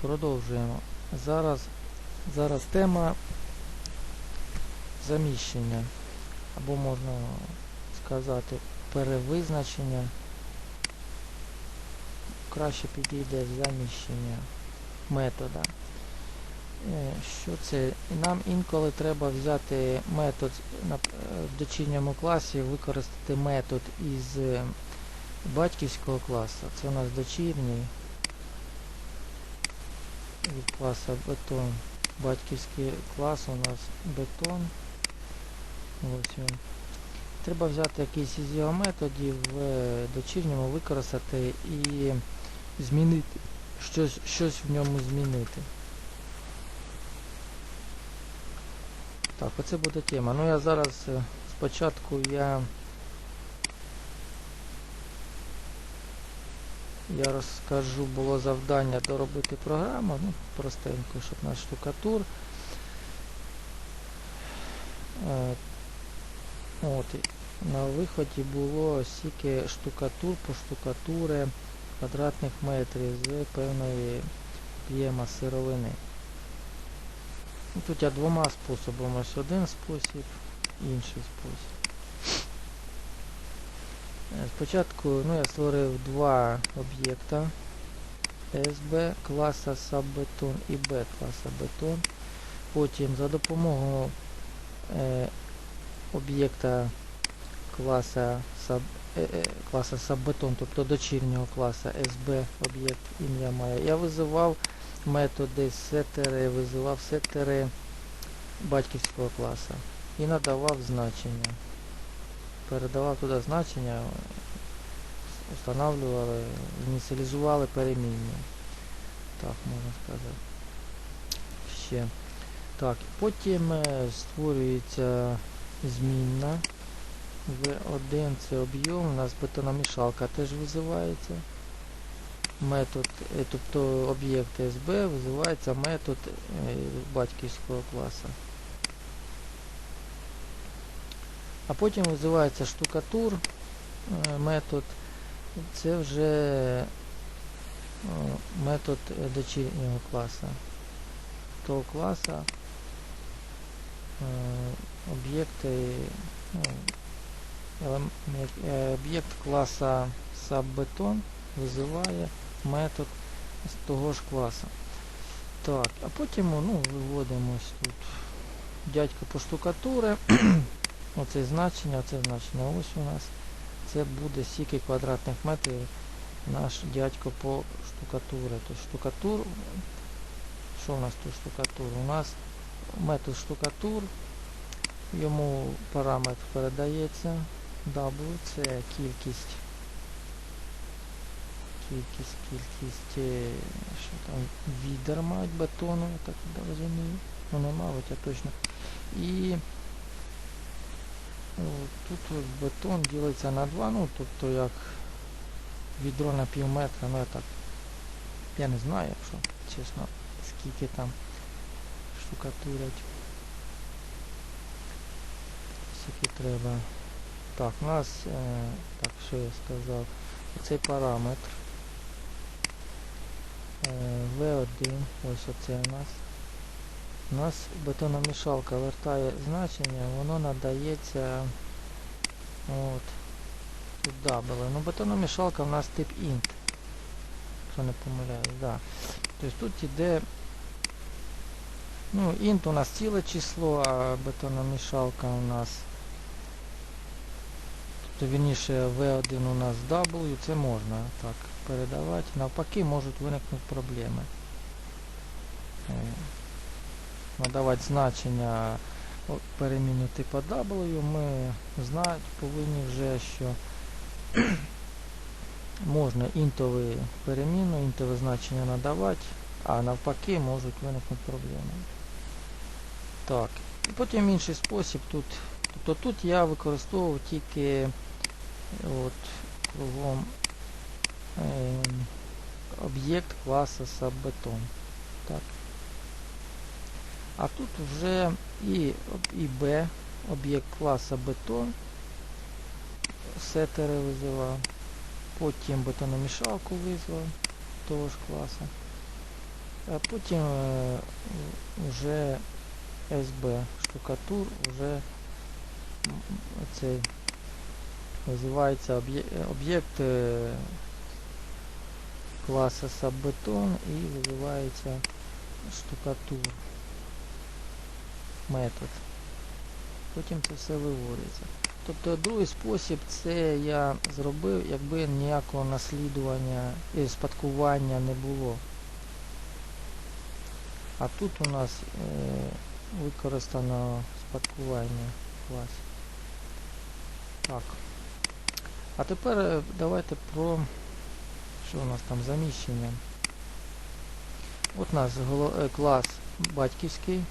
Продовжуємо. Зараз, зараз тема заміщення. Або можна сказати перевизначення. Краще підійде заміщення метода. Е, Що це? Нам інколи треба взяти метод е, в дочірньому класі, використати метод із е, батьківського класу. Це у нас дочірній від класу бетон. Батьківський клас у нас бетон. Ось він. Треба взяти якийсь із його методів в е, дочірньому використати і змінити щось, щось в ньому змінити. Так, оце буде тема. Ну я зараз е, спочатку я я розкажу, було завдання доробити програму, ну, простенько, щоб наш штукатур. Е, От, на виході було стільки штукатур по штукатури квадратних метрів з певної об'єма сировини. Ну, Тут я двома способами. Ось один спосіб, інший спосіб. Е, Спочатку ну, я створив два об'єкта СБ класа Саббетон і Б класа Бетон. Потім за допомогою е, об'єкта класа Саб, е, е, класа Саббетон, тобто дочірнього класа СБ об'єкт ім'я має, я визивав методи сетери, визивав сетери батьківського класу і надавав значення. Передавав туди значення, встановлювали, ініціалізували перемінні. Так, можна сказати. Ще. Так, потім е, створюється змінна. В1 це об'єм, у нас бетономішалка теж визивається. Метод, е, тобто об'єкт СБ визивається метод е, батьківського класу. А потім визивається штукатур е, метод. Це вже е, метод дочірнього класу. Того класу е, об'єкти, ну, як- е, об'єкт класа Саббетон визиває метод з того ж класу. Так, а потім ну, виводимо ось тут дядько по штукатури. Оце значення, оце значення. Ось у нас це буде стільки квадратних метрів наш дядько по штукатури. Тобто штукатур. Що у нас тут штукатур? У нас метод штукатур. Йому параметр передається W, це кількість. Кількість, кількість, е, що там, відер мають бетону, я так розумію. Ну не мабуть, а точно. І о, тут бетон ділиться на 2, ну тобто як відро на пів метра, ну я так. Я не знаю, якщо чесно, скільки там штукатурять. Скільки треба. Так, у нас, е, так, що я сказав, цей параметр е, V1, ось оце у нас. У нас бетономішалка вертає значення, воно надається от, тут W. Ну бетономішалка у нас тип int. Якщо не помиляюсь, да. Тобто тут іде ну, int у нас ціле число, а бетономішалка у нас Тобто вірніше V1 у нас W, це можна так передавати. Навпаки можуть виникнути проблеми. Е, Надавати значення о, переміню типу W, ми знати повинні вже, що можна інтові переміну, інтове значення надавати, а навпаки можуть виникнути проблеми. Так, і потім інший спосіб тут. Тобто тут я використовував тільки от кругом ем, об'єкт класу Саббетон. Так. А тут і, об- і Б, об'єкт класа бетон, сетери визивав, потім бетономішалку визвав того ж класу. А потім е, вже СБ штукатур вже м, цей е, об'єкт е, класу саббетон і визивається штукатур метод. Потім це все виводиться. Тобто другий спосіб це я зробив, якби ніякого наслідування і спадкування не було. А тут у нас е, використано спадкування в класі. Так. А тепер е, давайте про що у нас там заміщення. От у нас е, клас батьківський,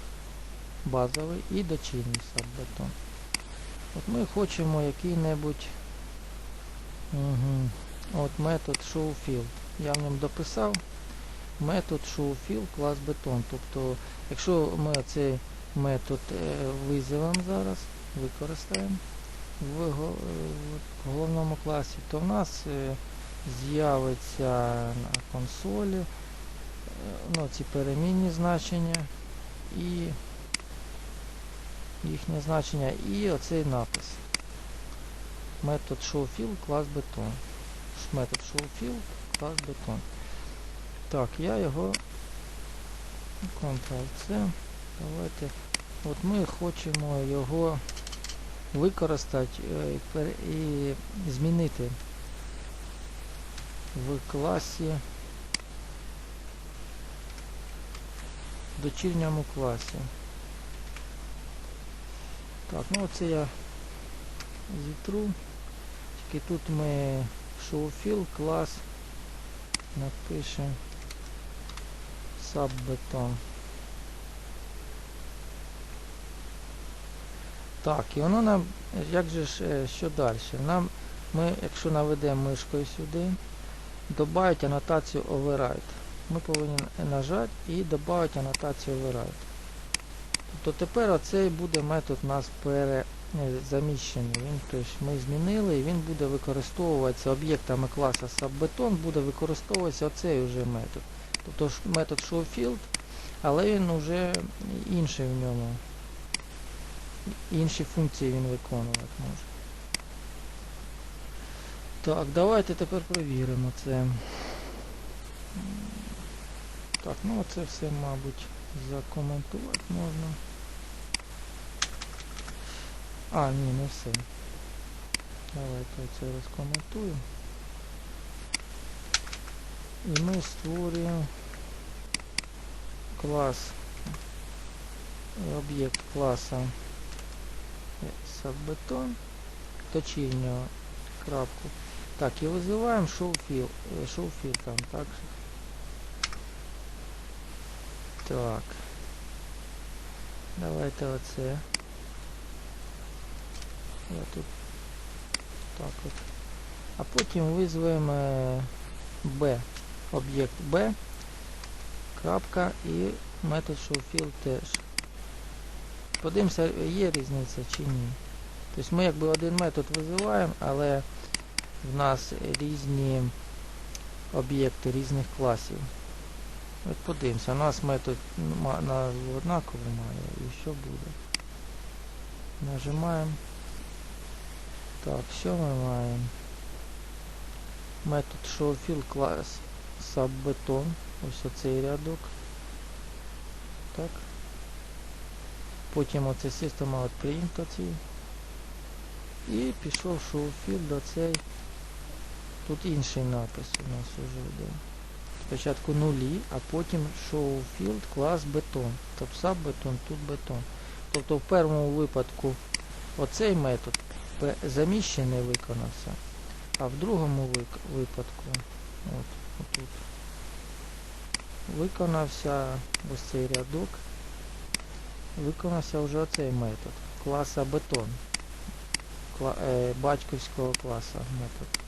базовий і дочірній саббетон. От ми хочемо який-небудь угу. метод showField. Я в ньому дописав метод showField клас бетон. Тобто, якщо ми цей метод е, визовемо зараз, використаємо е, в головному класі, то в нас е, з'явиться на консолі ну, ці перемінні значення і їхнє значення і оцей напис. Метод showField клас бетон. Метод showField клас бетон. Так, я його Ctrl-C. Давайте. От ми хочемо його використати е, і змінити в класі в дочірньому класі. Так, ну оце я зітру. Тільки тут ми showfill клас напишемо subbeton. Так, і воно нам, як же ж, е, що далі? Нам, ми, якщо наведемо мишкою сюди, додати анотацію override. Ми повинні нажати і додати анотацію override. Тобто тепер оцей буде метод у нас перезаміщений. Він, тобто ми змінили і він буде використовуватися об'єктами класу subbeton, буде використовуватися оцей вже метод. Тобто метод showField, але він вже інший в ньому. Інші функції він виконувати може. Так, давайте тепер перевіримо це. Так, ну це все, мабуть, закоментувати можна. А, ні, не все. Давайте це розкоментую. І ми створюємо клас, об'єкт класа саббетон, точильню крапку. Так, і визиваємо showfill, е, showfill там, так. Так. Давайте оце. Тут так от. А потім визвемо е, B. Об'єкт B. Крапка і метод showfill теж. Подивимося, є різниця чи ні. Тобто ми якби один метод визиваємо, але в нас різні об'єкти різних класів. От подивимося, у нас метод назву однакову має і що буде. Нажимаємо. Так, що ми маємо? Метод showfill клас subbeton. Ось оцей рядок. Так. Потім оце System Out Print оці. І пішов showfield до цей. Тут інший напис у нас уже йде. Спочатку нулі, а потім showfield клас бетон. Тобто бетон, тут бетон. Тобто в першому випадку оцей метод заміщений виконався, а в другому випадку от, отут, виконався ось цей рядок, виконався вже оцей метод класа бетон. Кла, е, батьківського класу метод.